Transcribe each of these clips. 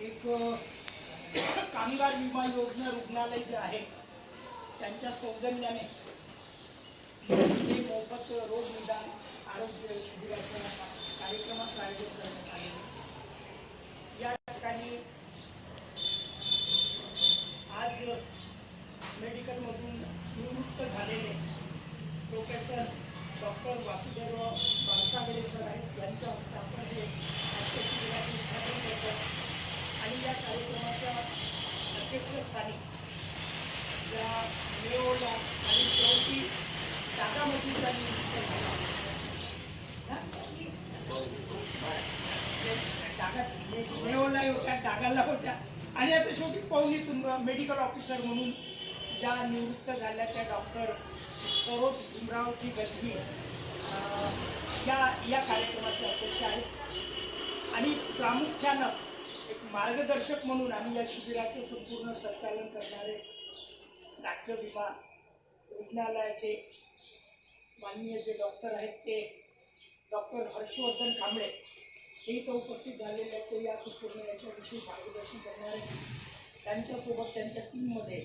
एक कामगार विमा योजना रुग्णालय जे आहे त्यांच्या सौजन्याने मोफत रोग निदान आरोग्य शिबिराच्या कार्यक्रमाचं आयोजन करण्यात आले या ठिकाणी आज मेडिकलमधून निवृत्त झालेले professor doctor Vasudev Balsagade sir आहेत यांच्या हस्ते आपण हे आजच्या शिबिराचे उद्घाटन करतो. आणि या कार्यक्रमाच्या अध्यक्षस्थानी या मेओला आणि शेवटी जागामध्ये ज्या नियुक्त झाल्या हा? डागा मेओला होत्या डागाला होत्या. आणि आता शेवटी पवनीतून मेडिकल ऑफिसर म्हणून ज्या निवृत्त झाल्या त्या डॉक्टर सरोज भीमरावजी गजबी या या कार्यक्रमाचे अध्यक्ष आहेत. आणि प्रामुख्यानं मार्गदर्शक म्हणून आम्ही या शिबिराचं संपूर्ण संचालन करणारे राज्य विमा रुग्णालयाचे माननीय जे डॉक्टर आहेत ते डॉक्टर हर्षवर्धन कांबळे हे इथं उपस्थित झालेले आहेत. ते या संपूर्ण याच्याविषयी मार्गदर्शन करणारे त्यांच्यासोबत त्यांच्या टीममध्ये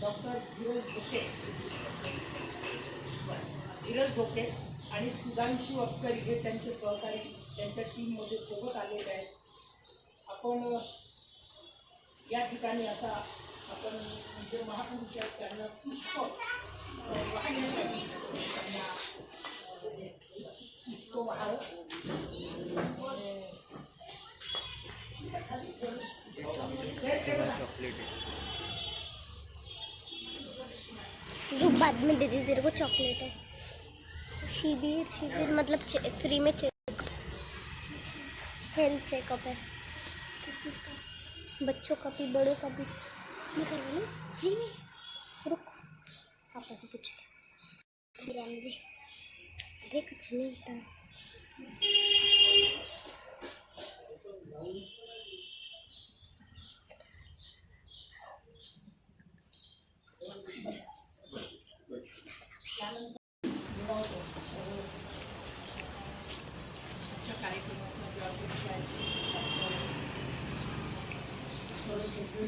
डॉक्टर धीरज धोके धीरज धोके आणि सुधांशू अक्करी हे त्यांचे सहकारी त्यांच्या टीममध्ये सोबत आलेले आहेत. आपण या ठिकाणी आता आपण जे महापुरुष आहेत त्यांना पुष्प वाहण्यासाठी त्यांना पुष्प वाहावं. बाद में दे दी तेरे को चॉकलेट है। शिविर शिविर मतलब फ्री में चेक हेल्थ चेकअप है। किस किस का बच्चों का भी बड़ों का भी। मैं करवा लूँ फ्री में रुक। पापा से पूछ। अरे कुछ नहीं था आजच्या कार्यक्रमाच्या ज्या अध्यक्ष आहेत डॉक्टर सरोज गजबी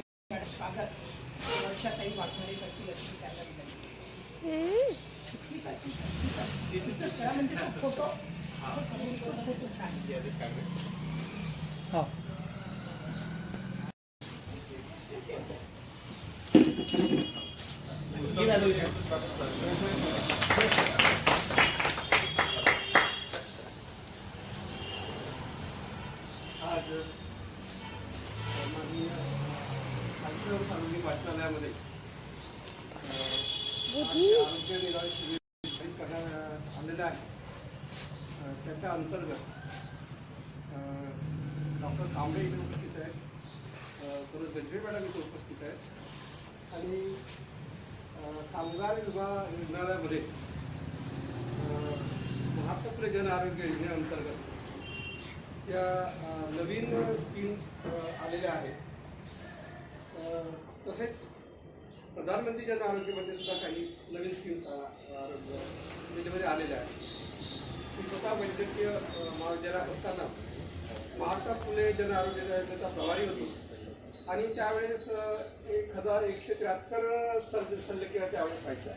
स्वागत वर्षाताई वाघमारे करतील अशी मी त्यांना विनंती हम्म, ठीक आहे, ठीक आहे, ठीक आहे. तिथं करा म्हणजे फोटो फोटो छान आज कांचन सार्वजनिक वाचनालयामध्ये आरोग्य निराळ शिबिर करण्यात आलेलं आहे त्याच्या अंतर्गत डॉक्टर कांबळे इथे उपस्थित आहेत. सरोज गजबे मॅडम इथे उपस्थित आहेत. आणि कामगार विभाग रुग्णालयामध्ये अ, महात्मा फुले जन आरोग्य योजनेअंतर्गत अ, नवीन स्कीम्स आलेल्या आहेत. तसेच प्रधानमंत्री जन आरोग्यमध्ये सुद्धा काही नवीन स्कीम्स आरोग्य त्याच्यामध्ये आलेल्या आहेत. मी स्वतः वैद्यकीय महाविद्यालयात असताना महात्मा फुले जन आरोग्य योजनेचा प्रभारी होतो. आणि त्यावेळेस एक हजार एकशे त्र्याहत्तर सर्ज शल्यक्रिया त्यावेळेस व्हायच्या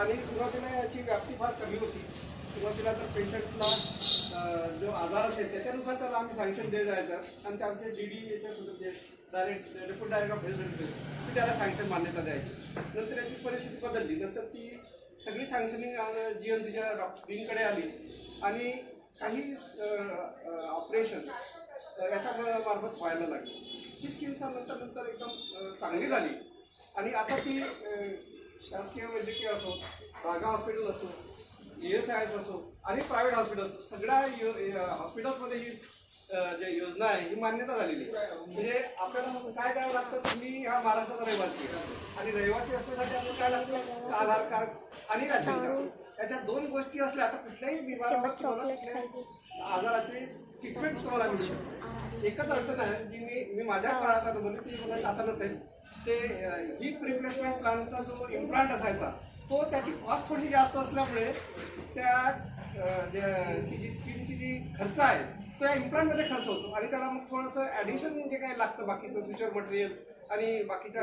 आणि सुरुवातीला याची व्याप्ती फार कमी होती. सुरुवातीला तर पेशंटला जो आजार असेल त्याच्यानुसार त्याला आम्ही सँक्शन देत जायचं. आणि ते आमचे D D याच्यासुद्धा direct deputy direct of health services ती त्याला सँक्शन मान्यता द्यायची. नंतर याची परिस्थिती बदलली. नंतर ती सगळी सँक्शनिंग जी एम सीच्या डॉक्टर आली. आणि काही ऑपरेशन याच्या मार्फत व्हायला लागली. ही स्कीमचा नंतर नंतर एकदम चांगली झाली. आणि आता ती शासकीय वैद्यकीय असो बागा हॉस्पिटल असो ए एस आय एस असो आणि प्रायव्हेट हॉस्पिटल असो सगळ्या हॉस्पिटल्समध्ये ही जे योजना आहे ही मान्यता झालेली आहे. म्हणजे आपल्याला काय करावं लागतं? तुम्ही हा महाराष्ट्राचा रहिवासी. आणि रहिवासी असण्यासाठी आपल्याला काय लागतं? आधार कार्ड आणि राशन कार्ड. याच्या दोन गोष्टी असल्या आता कुठल्याही तुम्हाला खाएगी आजाराची ट्रीटमेंट तुम्हाला मिळू शकते. एकच अडचण आहे जी मी मी माझ्या काळात आता बोलली ती मला आता नसेल ते हिप रिप्लेसमेंट प्लांटचा जो इम्प्लांट असायचा तो त्याची कॉस्ट थोडीशी जास्त असल्यामुळे त्या जी स्किनची जी खर्च आहे तो या इम्प्लांटमध्ये खर्च होतो. आणि त्याला मग थोडंसं ॲडिशन जे काही लागतं बाकीचं फ्युचर मटेरियल आणि बाकीच्या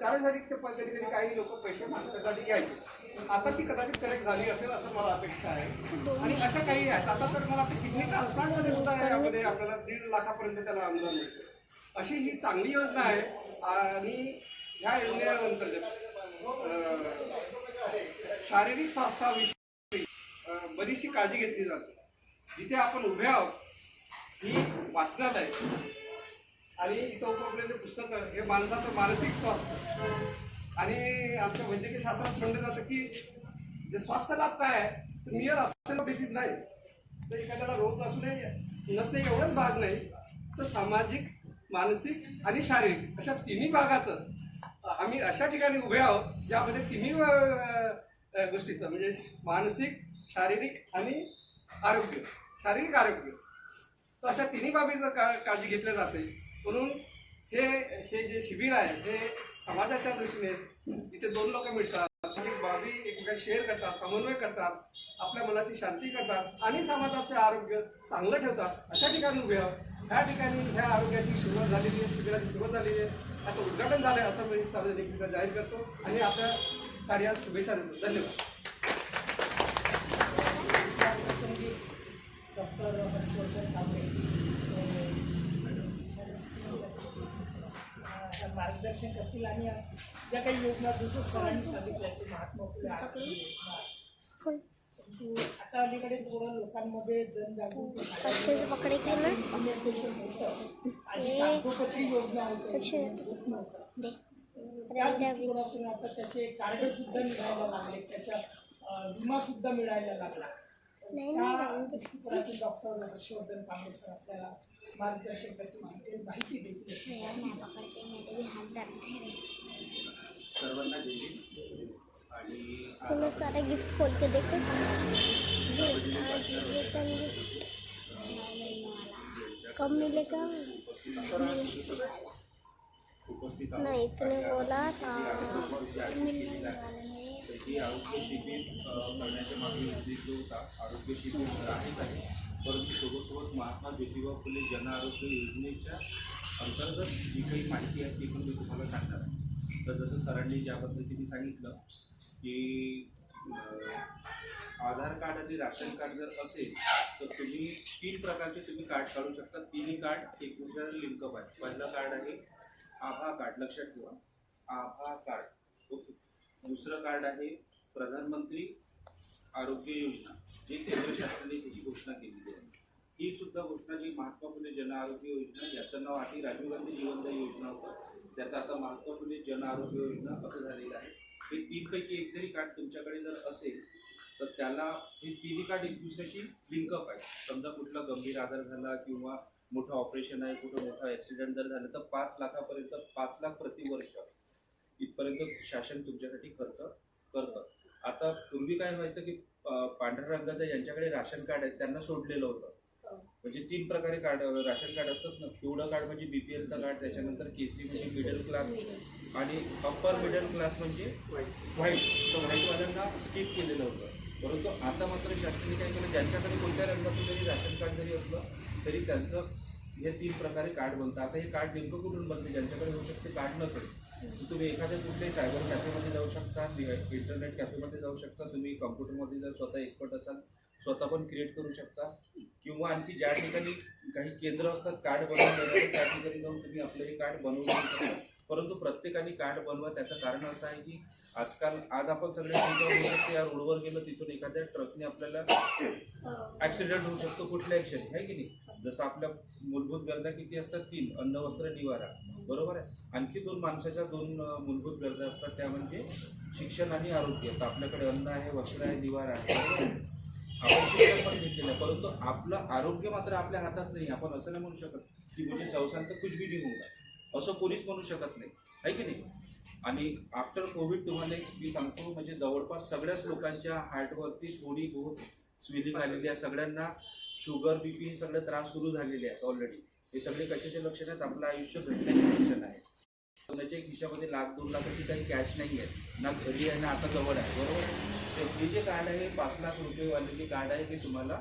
त्यासाठी ते कधी कधी काही लोक पैसे त्यासाठी घ्यायचे. आता ती कदाचित करेक्ट झाली असेल असं मला अपेक्षा आहे. आणि अशा काही आहेत. आता तर मला वाटतं किडनी ट्रान्सप्लांटमध्ये सुद्धा यामध्ये आपल्याला दीड लाखापर्यंत त्याला अनुदान मिळतं. अशी ही चांगली योजना आहे. आणि ह्या योजनेअंतर्गत शारीरिक स्वास्थ्याविषयी बरीचशी काळजी घेतली जाते. जिथे आपण उभे आहोत ही वाचण्यात आहे आणि इथं उपलब्ध पुस्तक हे माणसाचं मानसिक स्वास्थ्य. आणि आमच्या वैद्यकीय शास्त्रात म्हणलं जातं की जे स्वास्थ्य लाभ काय आहे नियर असलेलं बेसिस नाही. तर एखाद्याला रोग असू नये नसणे एवढंच भाग नाही. तर सामाजिक मानसिक आणि शारीरिक अशा तिन्ही भागाचं आम्ही अशा ठिकाणी उभे आहोत ज्यामध्ये तिन्ही गोष्टीचं म्हणजे मानसिक शारीरिक आणि आरोग्य शारीरिक आरोग्य. तर अशा तिन्ही बाबीचं का काळजी घेतली जाते. म्हणून हे हे जे शिबिर आहे हे समाजाच्या दृष्टीने तिथे दोन लोक मिळतात. अनेक बाबी एकमेकांना शेअर करतात समन्वय करतात आपल्या मनाची शांती करतात आणि समाजाचे आरोग्य चांगलं ठेवतात. अशा ठिकाणी उभे आहोत. ह्या ठिकाणी ह्या आरोग्याची सुरुवात झालेली आहे शिबिराची सुरुवात झालेली आहे. आता उद्घाटन झालं आहे असं मी सार्वजनिकरित्या जाहीर करतो. आणि आपल्या कार्यात शुभेच्छा देतो. धन्यवाद. डॉक्टर हर्षवर्धन कांबळे मार्गदर्शन करतील आणि ज्या काही योजना दुसऱ्या सरांनी सांगितल्या महात्मा फुले योजना. आता अलीकडे थोडं लोकांमध्ये जनजागृती अच्छे से पकड़े थे ना? आणि कागदोपत्री योजना. होत. त्या दृष्टिकोनातून आता त्याचे कार्ड सुद्धा मिळायला लागले. त्याच्या विमा सुद्धा मिळायला लागला. नाही त्या. दृष्टिकोनातून डॉक्टर हर्षवर्धन कांबळे सर आपल्याला मार्गदर्शन करतील माहिती देतील. के सर्वांना जय सारा गिफ्ट खोल के देखो. कब मिलेगा उपस्थित नहीं इतने बोला था मिलने वाला है परंतु सोबतसोबत महात्मा ज्योतिबा फुले जन आरोग्य योजनेच्या अंतर्गत जी काही माहिती आहे ती पण मी तुम्हाला सांगणार तर जसं सरांनी ज्या पद्धतीने सांगितलं की आधार कार्ड आणि राशन कार्ड जर असेल तर तुम्ही तीन प्रकारचे तुम्ही कार्ड काढू शकता. तिन्ही कार्ड एकमेकांना लिंकअप आहे पहिलं कार्ड आहे आभा कार्ड. लक्षात ठेवा. आभा कार्ड. ओके. दुसरं कार्ड आहे प्रधानमंत्री आरोग्य योजना. जी केंद्र शासनाने त्याची घोषणा केलेली आहे. ही सुद्धा घोषणा जी महात्मा फुले जन आरोग्य योजना याचं नाव आधी राजीव गांधी जीवनदायी योजना होतं. त्याचं आता महात्मा फुले जन आरोग्य योजना असं झालेलं आहे. हे तीनपैकी एक जरी कार्ड तुमच्याकडे जर असेल तर त्याला हे तिन्ही कार्ड एक दुसऱ्याशी लिंकअप आहे समजा कुठला गंभीर आजार झाला किंवा मोठं ऑपरेशन आहे कुठं मोठा ॲक्सिडेंट जर झालं तर पाच लाखापर्यंत पाच लाख प्रतिवर्ष इथपर्यंत शासन तुमच्यासाठी खर्च करतं. आता पूर्वी काय व्हायचं की पांढऱ्या रंगाचं ज्यांच्याकडे राशन कार्ड आहे त्यांना सोडलेलं होतं. म्हणजे तीन प्रकारे कार्ड राशन कार्ड असतात ना. पिवळं कार्ड म्हणजे बीपीएलचं कार्ड त्याच्यानंतर केसी म्हणजे मिडल क्लास आणि अप्पर मिडल क्लास म्हणजे व्हाईट तर व्हाईटवाल्यांना स्किप केलेलं होतं. परंतु आता मात्र शासनाने काय केलं ज्यांच्याकडे कोणत्या रंगाचं जरी राशन कार्ड जरी असलं तरी त्यांचं हे तीन प्रकारे कार्ड बनतं. आता हे कार्ड नेमकं कुठून बनते? ज्यांच्याकडे होऊ शकते कार्ड नसेल. तर तुम्ही एखाद्या कुठल्याही सायबर कॅफेमध्ये जाऊ शकता इंटरनेट कॅफेमध्ये जाऊ शकता. तुम्ही कम्प्युटरमध्ये जर स्वतः एक्सपर्ट असाल स्वतः पण क्रिएट करू शकता. किंवा आणखी ज्या ठिकाणी काही केंद्र असतात कार्ड बनवून त्या ठिकाणी जाऊन तुम्ही आपलं हे कार्ड बनवू शकता. परंतु प्रत्येकाने कार्ड बनवा त्याचं कारण असं आहे की आजकाल आज आपण सगळे शकतो या रोडवर गेलो तिथून एखाद्या ट्रकने आपल्याला ऍक्सिडेंट होऊ शकतो कुठल्या ऍक्सिडेंट आहे की नाही? जसं आपल्या मूलभूत गरजा किती असतात? तीन अन्न वस्त्र निवारा. बरोबर आहे? आणखी दोन माणसाच्या दोन मूलभूत गरजा असतात त्या म्हणजे शिक्षण आणि आरोग्य. तर आपल्याकडे अन्न आहे वस्त्र आहे निवारा आहे? आपण घेतलेलं परंतु आपलं आरोग्य मात्र आपल्या हातात नाही. आपण असं नाही म्हणू शकत की म्हणजे संसार तर कुछ भी नाही होणार असं कोणीच म्हणू शकत नाही. आहे की नाही? आणि आफ्टर कोविड तुम्हाला एक मी सांगतो म्हणजे जवळपास सगळ्याच लोकांच्या हार्टवरती थोडी बहुत स्विलिंग आलेली आहे. सगळ्यांना शुगर बीपी हे सगळे त्रास सुरू झालेले आहेत ऑलरेडी हे सगळे कशाचे लक्षण आहेत आपलं आयुष्य घटण्याचे लक्षण आहे. कोणाच्या खिशामध्ये लाख दोन लाखाची काही कॅश नाही आहे ना घरी आहे ना आता जवळ आहे. बरोबर? तर हे जे कार्ड आहे पाच लाख रुपयेवाले जे कार्ड आहे ते तुम्हाला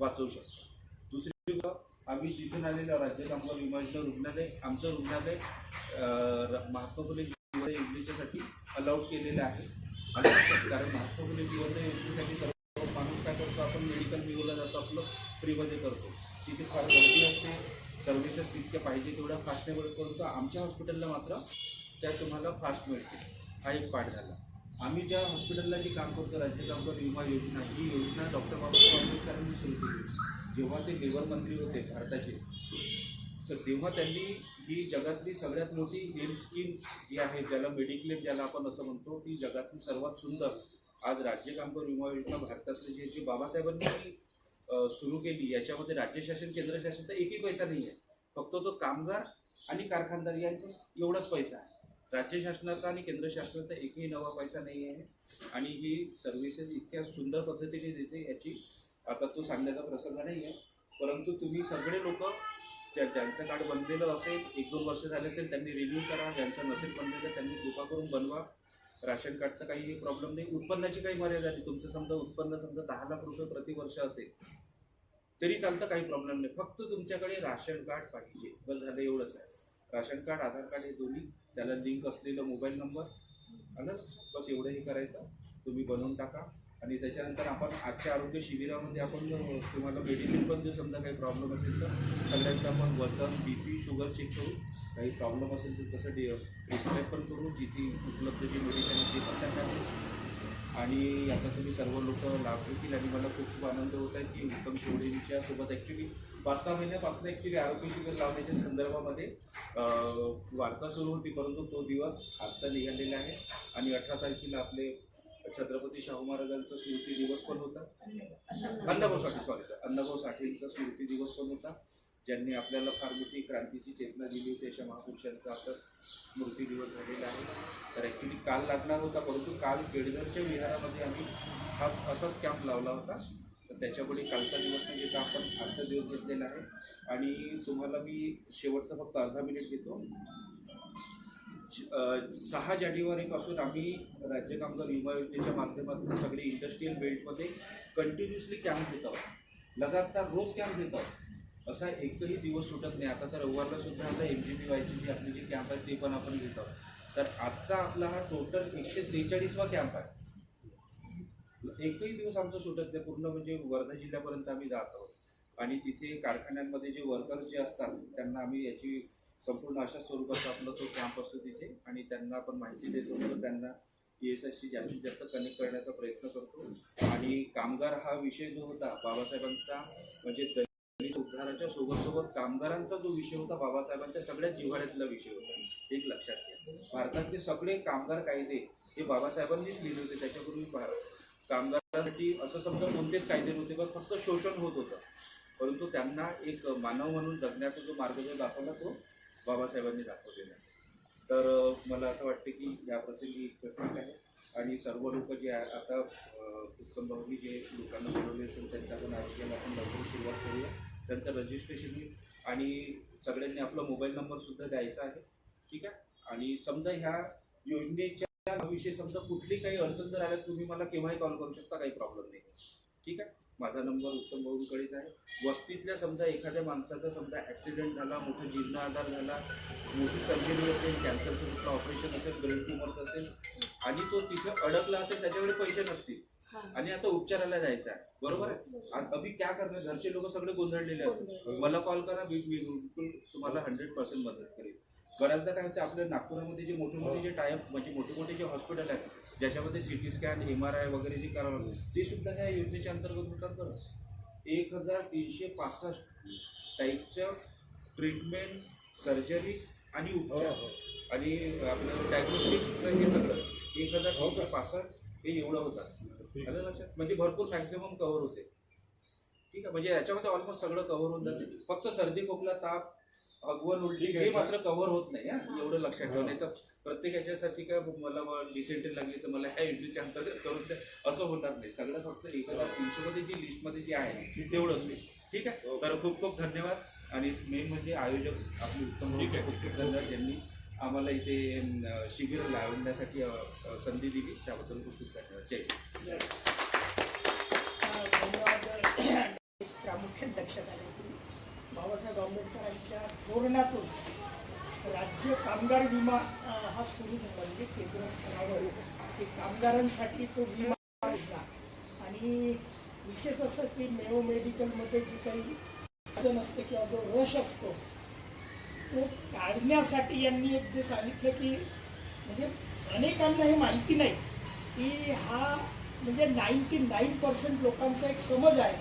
वाचवू शकतं. दुसरी आम्ही जिथून आलेलो राज्य कामगार विमा रुग्णालय आमचं रुग्णालय र- महात्मा फुले जीवन योजनेच्यासाठी अलाउड केलेलं आहे. कारण महात्मा फुले जीवन योजनेसाठी सर्व माणूस काय करतो आपण मेडिकल मिळवला जातो आपलं फ्रीमध्ये करतो. तिथे फार गर्दी असते सर्व्हिसेस तितक्या पाहिजे तेवढ्या फास्ट नाही करतो. आमच्या हॉस्पिटलला मात्र त्या तुम्हाला फास्ट मिळते हा एक पाठ झाला. आम्ही ज्या हॉस्पिटलला जे काम करतो राज्य कामगार विमा योजना ही योजना डॉक्टर बाबासाहेब आंबेडकरांनी सुरू केली. जेव्हा ते लेबर मंत्री होते भारताचे तर तेव्हा त्यांनी ही जगातली सगळ्यात मोठी हेल्थ स्कीम जी आहे ज्याला मेडिक्लेम ज्याला आपण असं म्हणतो ती जगातली सर्वात सुंदर आज राज्य कामगार विमा योजना भारतातली जी जी बाबासाहेबांनी सुरू केली. याच्यामध्ये राज्य शासन केंद्र शासन तर एकही पैसा नाही आहे फक्त तो कामगार आणि कारखानदार यांचा एवढाच पैसा आहे. राज्य शासनाचा आणि केंद्र शासनाचा एकही नवा पैसा नाही आहे. आणि ही सर्व्हिसेस इतक्या सुंदर पद्धतीने देते याची आता तो सांगण्याचा प्रसंग नाही आहे. परंतु तुम्ही सगळे लोक ज्या ज्यांचं कार्ड बनलेलं असेल एक दोन वर्ष झाले असेल त्यांनी रिन्यू करा. ज्यांचं नसेल बनलेलं त्यांनी कृपा करून बनवा. राशन कार्डचा काही प्रॉब्लेम नाही. उत्पन्नाची काही मर्यादा नाही. तुमचं समजा उत्पन्न समजा दहा लाख रुपये प्रतिवर्ष असेल तरी चालतं काही प्रॉब्लेम नाही. फक्त तुमच्याकडे राशन कार्ड पाहिजे. बस झालं एवढंच आहे. राशन कार्ड आधार कार्ड हे दोन्ही त्याला लिंक असलेला मोबाईल नंबर आलं. बस एवढं हे करायचं. तुम्ही बनवून टाका. आणि त्याच्यानंतर आपण आजच्या आरोग्य शिबिरामध्ये आपण तुम्हाला मेडिसिन पण देऊ समजा काही प्रॉब्लेम असेल तर सगळ्यांचं आपण वजन बी पी शुगर चेक करू काही प्रॉब्लेम असेल तर तसं डे प्रिस्क्राईब पण करू जिथे उपलब्ध जी मेडिसिन आहे ती पण त्यांना आणि आता तुम्ही सर्व लोक लाभ घेतील. आणि मला खूप खूप आनंद होत आहे की उत्तम शेवडेंच्या सोबत ॲक्च्युली पाच सहा महिन्यापासून ॲक्च्युली आरोग्य शिबिर लावण्याच्या संदर्भामध्ये वार्ता सुरू होती परंतु तो दिवस आजचा निघालेला आहे. आणि अठरा तारखेला आपले छत्रपती शाहू महाराजांचा स्मृती दिवस पण होता. अण्णाभाऊ साठे सॉरी अण्णाभाऊ साठेंचा स्मृती दिवस पण होता. ज्यांनी आपल्याला फार मोठी क्रांतीची चेतना दिली होती अशा महापुरुषांचा आता स्मृती दिवस झालेला आहे. तर ॲक्च्युली काल लागणार होता परंतु काल केळझरच्या विहारामध्ये आम्ही हा असाच कॅम्प लावला होता. त्याच्यामुळे कालचा दिवस म्हणजे का आपण आजचा दिवस घेतलेला आहे. आणि तुम्हाला मी शेवटचा फक्त अर्धा मिनिट घेतो सहा जानेवारीपासून आम्ही राज्य कामगार विमा योजनेच्या माध्यमातून सगळे इंडस्ट्रीयल बेल्टमध्ये कंटिन्युअसली कॅम्प घेत आहोत. लगातार रोज कॅम्प घेत आहोत. असा एकही दिवस सुटत नाही. आता तर रविवारला सुद्धा आता एम जी बी वायची जी आपली जी कॅम्प आहे ते पण आपण घेत आहोत. तर आजचा आपला हा टोटल एकशे त्रेचाळीसवा कॅम्प आहे. एकही दिवस आमचं सुटत नाही. पूर्ण म्हणजे वर्धा जिल्ह्यापर्यंत आम्ही जात आहोत. आणि तिथे कारखान्यांमध्ये जे वर्कर जे असतात त्यांना आम्ही याची संपूर्ण अशा स्वरूपाचा आपला तो कॅम्प असतो तिथे. आणि त्यांना आपण माहिती देतो. तर त्यांना पी एस आयशी जास्तीत जास्त कनेक्ट करण्याचा प्रयत्न करतो. आणि कामगार हा विषय जो होता बाबासाहेबांचा म्हणजे उद्धाराच्या सोबत सोबत कामगारांचा जो विषय होता बाबासाहेबांच्या सगळ्या जिव्हाळ्यातला विषय होता. एक लक्षात घ्या. भारतातले सगळे कामगार कायदे हे बाबासाहेबांनीच लिहिले होते. त्याच्यापूर्वी भारत कामगारांसाठी असं समजा कोणतेच कायदे नव्हते पण फक्त शोषण होत होतं. परंतु त्यांना एक मानव म्हणून जगण्याचा जो मार्ग जो दाखवला तो बाबासाहेबांनी दाखवलेला आहे. तर मला असं वाटतं की या प्रसंगी प्रसंग आहे. आणि सर्व लोक जे आता अं, जे लोकांना बोलवले असेल त्यांच्याकडून आरोग्याला आपण लवकर सुरुवात करूया. त्यांचं रजिस्ट्रेशन आणि सगळ्यांनी आपला मोबाईल नंबरसुद्धा द्यायचा आहे. ठीक आहे? आणि समजा ह्या योजनेच्या विषयी समजा कुठली काही अडचण जर आल्या तुम्ही मला केव्हाही कॉल करू शकता काही प्रॉब्लेम नाही. ठीक आहे? माझा नंबर उत्तम भाऊंकडेच आहे. वस्तीतल्या समजा एखाद्या माणसाचा समजा ॲक्सिडेंट झाला मोठा जीर्ण आधार झाला मोठी सर्जरी असेल कॅन्सरचं कुठलं ऑपरेशन असेल ब्रेन ट्युमरचं असेल आणि तो तिथे अडकला असेल त्याच्याकडे पैसे नसतील. आणि आता उपचाराला जायचा आहे. बरोबर आहे? अभि क्या करणार? घरचे लोक सगळे गोंधळलेले असतात. मला कॉल करा मी बिलकुल तुम्हाला हंड्रेड पर्सेंट मदत करेल बऱ्याचदा काय होतं आपल्या नागपुरामध्ये जे मोठे मोठे जे टायप म्हणजे मोठे मोठे जे हॉस्पिटल आहेत ज्याच्यामध्ये C T scan M R I वगैरे जे करावं लागतं ते सुद्धा त्या योजनेच्या अंतर्गत होतात बरं. एक हजार तीनशे पासष्ट टाईपच्या ट्रीटमेंट सर्जरी आणि उपचार. आणि आपलं डायग्नोस्टिक हे सगळं. एक हजार तीनशे पासष्ट हे एवढं होतात. आलं लक्षात? म्हणजे भरपूर मॅक्झिमम कव्हर होते. ठीक आहे? म्हणजे याच्यामध्ये ऑलमोस्ट सगळं कव्हर होऊन जाते. फक्त सर्दी खोकला ताप अगवण उलटी हे मात्र कव्हर होत नाही हा. एवढं लक्षात ठेवा. नाही तर प्रत्येक याच्यासाठी काय मला डिसेंट्री लागली तर मला ह्या एंट्रीच्या अंतर्गत करून द्या. असं होणार नाही. सगळं फक्त एक हजार तीनशेमध्ये जी लिस्टमध्ये जी आहे तेवढंच होईल ठीक आहे? तर खूप खूप धन्यवाद. आणि मेन म्हणजे आयोजक आपले उत्तम ठीक आहे. खूप खूप धन्यवाद. ज्यांनी आम्हाला इथे शिबिर लावण्यासाठी संधी दिली. त्याबद्दल खूप खूप धन्यवाद. जय प्रामुख्याने लक्षात आले की बाबासाहेब आंबेडकरांच्या धोरणातून राज्य कामगार विमा हा सुरू झाला. म्हणजे केंद्र स्तरावर कामगारांसाठी तो विमा असला. आणि विशेष असं की मेओ मेडिकलमध्ये जी काही अडचण असते किंवा जो रश असतो तो काढण्यासाठी यांनी एक जे सांगितलं की म्हणजे अनेकांना हे माहिती नाही की हा म्हणजे नाईन्टी नाईन पर्सेंट लोकांचा एक समज आहे.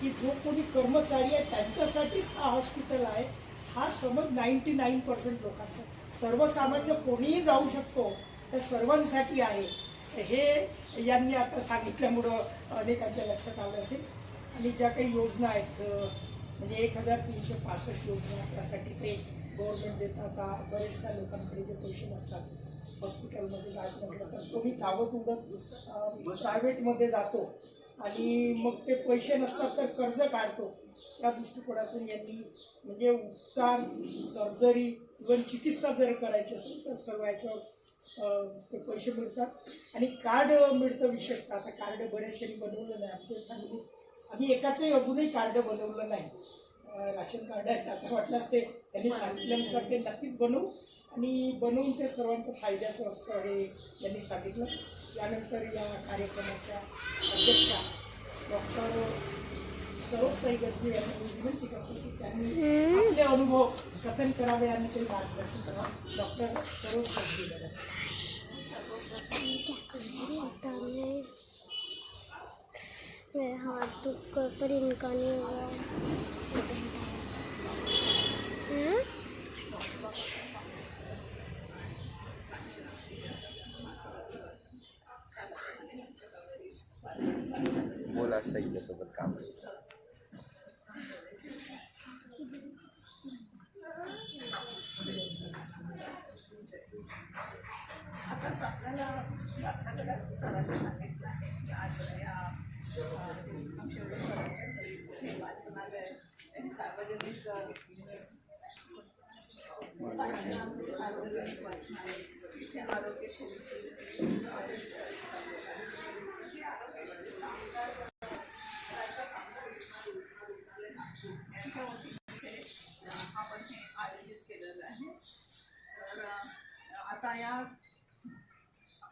की जो कोणी कर्मचारी आहे त्यांच्यासाठीच हा हॉस्पिटल आहे. हा समज नाईन्टी नाईन पर्सेंट लोकांचा. सर्वसामान्य कोणीही जाऊ शकतो त्या सर्वांसाठी आहे. हे यांनी आता सांगितल्यामुळं अनेकांच्या लक्षात आलं असेल. आणि ज्या काही योजना आहेत म्हणजे एक हजार तीनशे पासष्ट योजना त्यासाठी ते गव्हर्नमेंट देतात. आता बरेचशा लोकांकडे जे पैसे नसतात हॉस्पिटलमध्ये जायचं म्हटलं तर तुम्ही धावत उडत प्रायव्हेटमध्ये जातो. आणि मग ते पैसे नसतात तर कर्ज काढतो. त्या दृष्टिकोनातून यांनी म्हणजे उपचार सर्जरी इवन चिकित्सा जर करायची असेल तर सर्व याच्यावर ते पैसे मिळतात. आणि कार्ड मिळतं विशेषतः. आता कार्ड बरेचशे बनवलं नाही. आमच्या फॅमिली आम्ही एकाचंही अजूनही कार्ड बनवलं नाही. राशन कार्ड आहेत. आता वाटल्यास ते त्यांनी सांगितल्यानुसार ते नक्कीच बनवू. आणि बनवून ते सर्वांचं फायद्याचं असतं हे त्यांनी सांगितलं. त्यानंतर या कार्यक्रमाच्या अध्यक्षा डॉक्टर सरोजताई गजबी यांना मी विनंती करतो की त्यांनी आपले अनुभव कथन करावे आणि ते मार्गदर्शन करावं डॉक्टर सरोज गजबी मॅडम आता मैं मेरा हाथ दुख कर पर इनका नहीं हुआ हैं? बोल असता हिच्यासोबत काम करायचं आताच आपल्याला सगळ्या सरांनी सांगितलं आहे की आज या अं, शेवटे सरांच्या वाचनालय आणि सार्वजनिक सार्वजनिक वाचनालय इथे आरोग्य शिबिर हे आपण हे आयोजित केलेलं आहे. तर आता या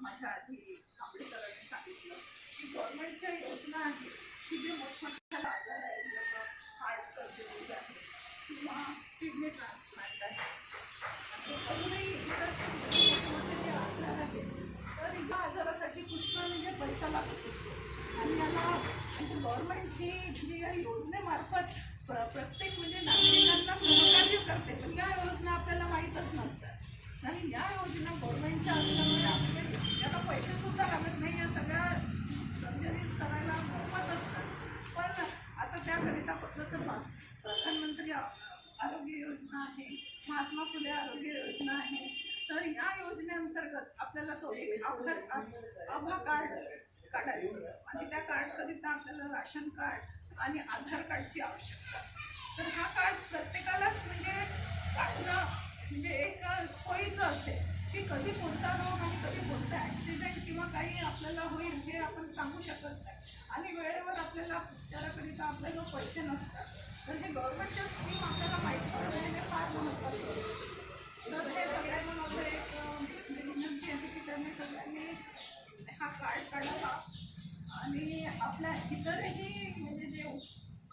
माझ्या आधी कांबळे सरांनी सांगितलं की गव्हर्नमेंटच्या योजना आहेत की जे मोठमोठ्या आजार आहेत जसं हार्ट सर्जरीज आहे किंवा किडनी ट्रान्सप्लांट आहे ते इतर मोठमोठे जे आजार आहेत तर या आजारासाठी पुष्कळ म्हणजे पैसा लागत असतो आणि याला म्हणजे गव्हर्नमेंटची जी या योजनेमार्फत प्र प्रत्येक म्हणजे नागरिकांना सहकार्य करते पण या योजना आपल्याला माहीतच नसतात. आणि या योजना गव्हर्नमेंटच्या असल्यामुळे आपले याला पैसे लागत नाही या सगळ्या सर्जरीज करायला मोफत असतात. पण आता त्याकरिता जसं भा- प्रधानमंत्री आरोग्य योजना आहे महात्मा फुले आरोग्य योजना आहे. तर या योजनेअंतर्गत आपल्याला तो एक अपघात आभा कार्ड काढायचं आणि त्या कार्डकरिता आपल्याला राशन कार्ड आणि आधार कार्डची आवश्यकता असते. तर हा कार्ड प्रत्येकालाच म्हणजे काढणं म्हणजे एक सोयीचं असेल. की कधी कोणता रोग आणि कधी कोणता ॲक्सिडेंट किंवा काही आपल्याला होईल हे आपण सांगू शकत नाही आणि वेळेवर आपल्याला उपचाराकरिता आपल्याला पैसे नसतात तर हे गव्हर्नमेंटच्या स्कीम आपल्याला माहीत पडणं हे फार महत्त्वाचं असतं तर हे सगळ्यांना माझं एक विनंती आहे की त्यांनी सगळ्यांनी हा कार्ड काढावा. आणि आपल्या इतरही म्हणजे जे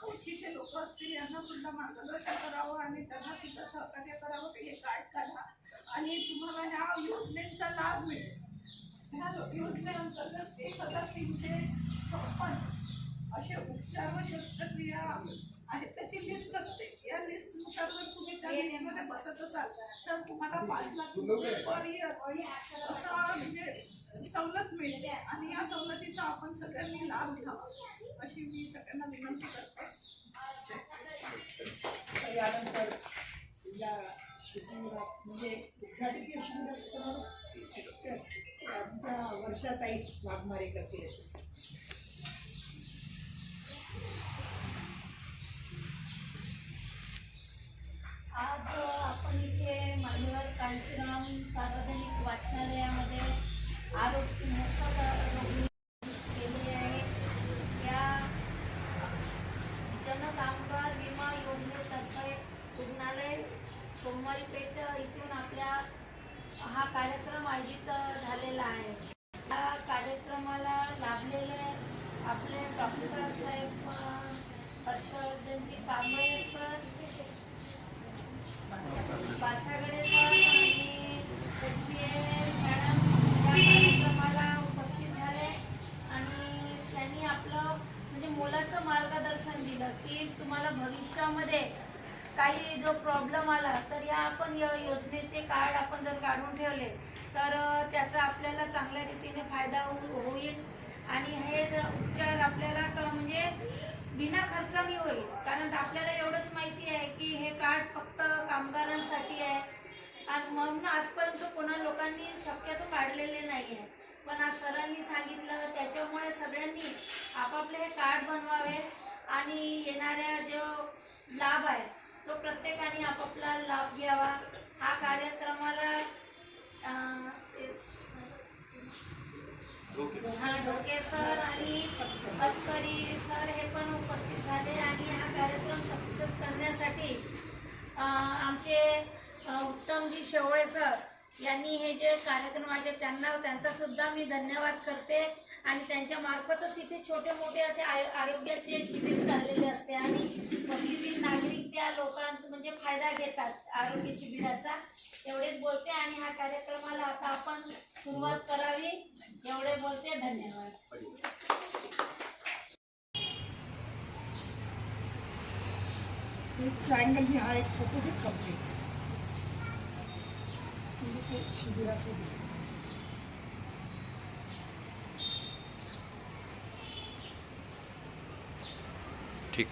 ओळखीचे लोक असतील यांना सुद्धा मार्गदर्शन करावं आणि त्यांना सुद्धा सहकार्य करावं की हे कार्ड काढा. आणि तुम्हाला ह्या योजनेचा लाभ मिळेल. ह्या योजनेअंतर्गत एक हजार तीनशे छप्पन असे उपचार व शस्त्रक्रिया आहेत त्याची लिस्ट असते. या लिस्टनुसार जर तुम्ही त्या लिस्टमध्ये बसत असाल तर तुम्हाला पाच लाख रुपये पर इयर असं म्हणजे सवलत मिळते. आणि या सवलतीचा आपण सगळ्यांनी लाभ घ्यावा. अशी मी सगळ्यांना विनंती करते. तर यानंतर या शिबिरात म्हणजे उद्घाटकीय शिबिराचं समारोप आमच्या वर्षात आई वाघमारे करतील अशी आज आपण इथे मान्यवर कांशीराम सार्वजनिक वाचनालयामध्ये आरोग्य मोफत केली आहे. या जनकामगार विमा योजनेतर्फे शाळेत इथून आपल्या हा कार्यक्रम आयोजित झालेला आहे. या कार्यक्रमाला लाभलेले आपले डॉक्टर साहेब हर्षवर्धनजी कांबळे सर पासागडे सर आणि तृप्तीय मॅडम या कार्यक्रमाला उपस्थित झाले आणि त्यांनी आपलं म्हणजे मोलाचं मार्गदर्शन दिलं की तुम्हाला भविष्यामध्ये काही जो प्रॉब्लेम आला तर या आपण य योजनेचे कार्ड आपण जर काढून ठेवले तर त्याचा आपल्याला चांगल्या रीतीने फायदा होईल आणि हे उपचार आपल्याला म्हणजे बिना खर्चाने होईल. कारण आपल्याला एवढंच माहिती आहे की हे कार्ड फक्त कामगारांसाठी आहे. आणि म्हणून आजपर्यंत कोणा लोकांनी शक्यतो काढलेले नाही आहे पण आज सरांनी सांगितलं त्याच्यामुळे सगळ्यांनी आपापले हे कार्ड बनवावे आणि येणाऱ्या जो लाभ आहे तो प्रत्येकाने आपापला लाभ घ्यावा. हा कार्यक्रमाला हा ढोके सर आणि अटकरी सर हे पण उपस्थित झाले आणि हा कार्यक्रम सक्सेस करण्यासाठी आमचे उत्तमजी शेवळे सर यांनी हे जे कार्यक्रम आहे त्यांना त्यांचा सुद्धा मी धन्यवाद करते. आणि त्यांच्या मार्फतच इथे छोटे मोठे असे आय- आरोग्याचे शिबिर चाललेले असते आणि प्रतिदिन नागरिक त्या लोकांचा म्हणजे फायदा घेतात आरोग्य शिबिराचा. एवढेच बोलते आणि हा कार्यक्रमाला आता आपण सुरुवात करावी. एवढे बोलते. धन्यवाद. हा एक फोटो घे कंप्लीट म्हणजे ते शिबिराचं दिसतं. ठीक.